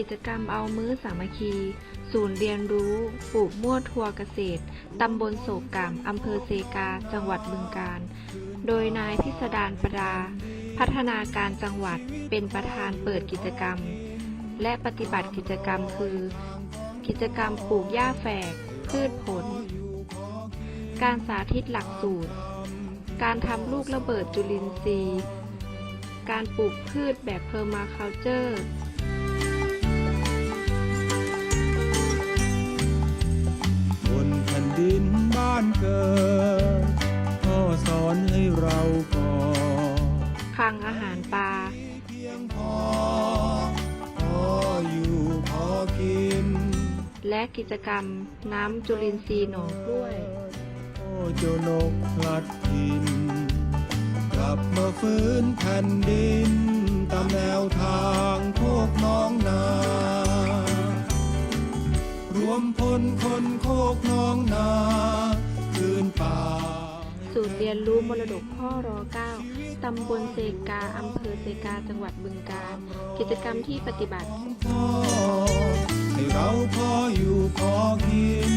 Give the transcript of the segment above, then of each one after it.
กิจกรรมเอามื้อสามัคคี ศูนย์เรียนรู้ปลูกมั่วทัวเกษตร ตำบลโศกกามอำเภอเซกา จังหวัดบึงกาฬโดยนายพิสดารประดา พัฒนาการจังหวัดเป็นประธานเปิดกิจกรรม และปฏิบัติกิจกรรมคือ กิจกรรมปลูกหญ้าแฝก พืชผล การสาธิตหลักสูตร การทำลูกระเบิดจุลินทรีย์การปลูกพืชแบบเพอร์มาคัลเจอร์านเกิดพ่อสอนให้เราก่อคลังอาหารปลาเพียงพอพออยู่พอกิน และกิจกรรมน้ำจุลินทรีย์หนองกล้วยโอ้เจ้านกพลัดถิ่นกลับมาฟื้นแผ่นดิน ตามแนวทางโคกน้องนา ย์เรียนรู้มรดกพ่อรอ9ตำบลเซกา อำเภอเซกา จังหวัดบึงกาฬ กิจกรรมที่ปฏิบัติพ่อให้เราพออยู่พอกิน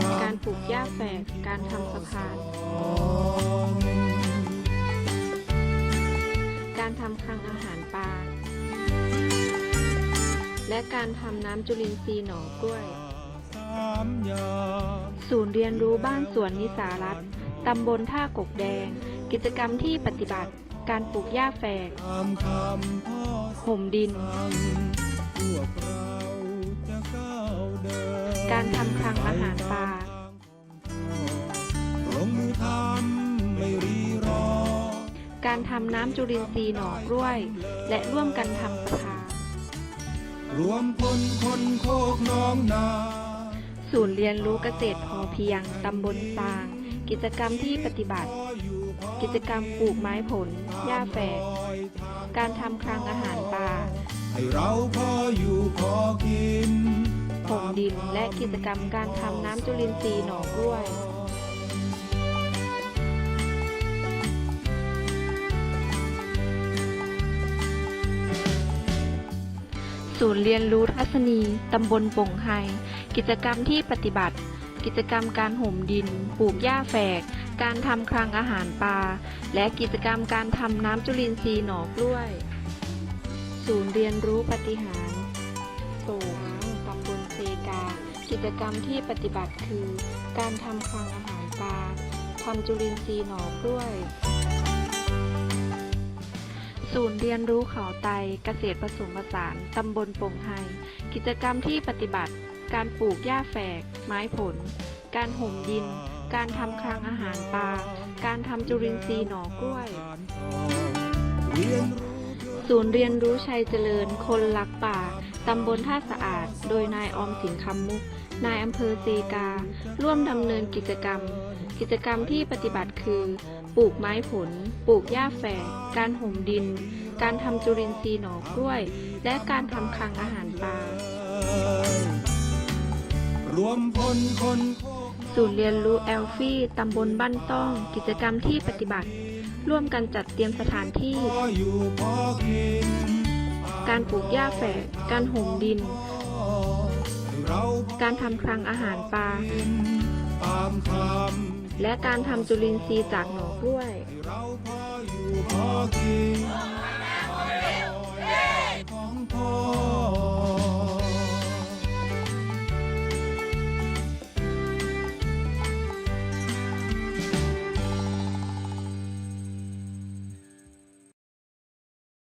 ตามการปลูกหญ้าแฝก การทำสะพาน การทำคลังอาหารปลา และการทำน้ำจุลินทรีย์หนองกล้วย สามอย่าง ศูนย์เรียนรู้บ้านสวนนิสารัตน์ ตำบลท่ากกแดง กิจกรรมที่ปฏิบัติ การปลูกหญ้าแฝกตามคำพ่อห่มดิน การทำคลังอาหารปลาการทำน้ำจุลินทรีย์หน่อกล้วย และร่วมกันทำสะพานรวมพลคนโคกน้องนา ศูนย์เรียนรู้เกษตรพอเพียง ตำบลซาง กิจกรรมที่ปฏิบัติ กิจกรรมปลูกไม้ผล หญ้าแฝก การทำคลังอาหารปลาให้เราพออยู่พอกินห่มดินและกิจกรรมการทำน้ำจุลินทรีย์หน่อกล้วยศูนย์เรียนรู้ทัศนี ตำบลป่งไฮ กิจกรรมที่ปฏิบัติ กิจกรรมการห่มดิน ปลูกหญ้าแฝก การทำคลังอาหารปลา และกิจกรรมการทำน้ำจุลินทรีย์หน่อกล้วย ศูนย์เรียนรู้ปฏิหารโป่งตำบลเซกา กิจกรรมที่ปฏิบัติคือ การทำคลังอาหารปลาทำจุลินทรีย์หน่อกล้วย ศูนย์เรียนรู้เขาไตเกษตรผสมผสานตำบลโป่งไฮกิจกรรมที่ปฏิบัติ การปลูกหญ้าแฝก ไม้ผล การห่มดิน การทำคลังอาหารปลา การทำจุลินทรีย์หน่อกล้วยเรียนรู้ศูนย์เรียนรู้ชัยเจริญ คนรักป่า ตำบลท่าสะอาด โดยนายออมสินคำมุก นายอำเภอเซกา ร่วมดำเนินกิจกรรม กิจกรรมที่ปฏิบัติคือ ปลูกไม้ผล ปลูกหญ้าแฝก การห่มดิน การทำจุลินทรีย์หน่อกล้วย และการทำคลังอาหารปลา ศูนย์เรียนรู้แอลฟี่ ตำบลบ้านต้อง กิจกรรมที่ปฏิบัติ ร่วมกันจัดเตรียมสถานที่ การปลูกหญ้าแฝก การห่มดิน การทำคลังอาหารปลา และการทำจุลินทรีย์จากหน่อกล้วย